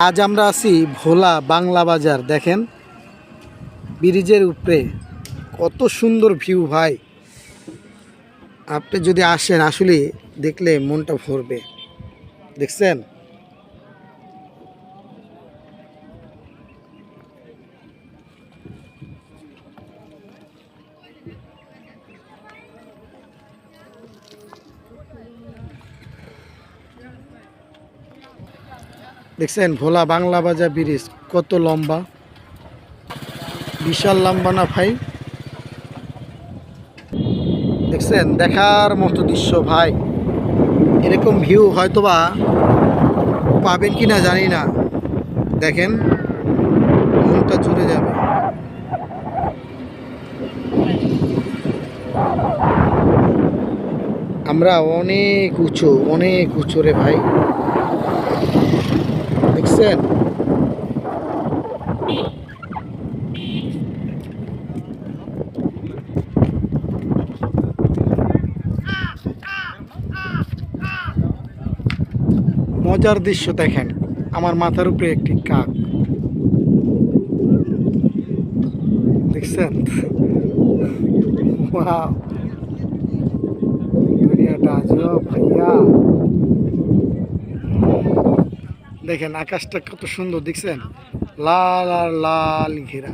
আজ আমরা আছি ভোলা বাংলা বাজার, দেখেন। ব্রিজের উপরে। কত সুন্দর ভিউ ভাই। আপনি যদি আসেন আসলে দেখলে মনটা ভরবে। দেখছেন? দেখছেন, ভোলা বাংলা বাজার ব্রিজ, কত লম্বা। বিশাল লম্বা না ভাই? দেখছেন, দেখার মতো দৃশ্য ভাই। এরকম ভিউ হয়তোবা পাবেন কি না জানি না। দেখেন, মনটা জুড়ে যাবে। আমরা অনেক উঁচু অনেক উঁচু রে ভাই। দেখছেন মজার দৃশ্য দেখেন। আমার মাথার উপরে একটি কাক। দেখছেন? দুনিয়াটা আজব ভাইয়া। দেখেন আকাশটা কত সুন্দর দেখছেন? লাল আর লাল ঘেরা।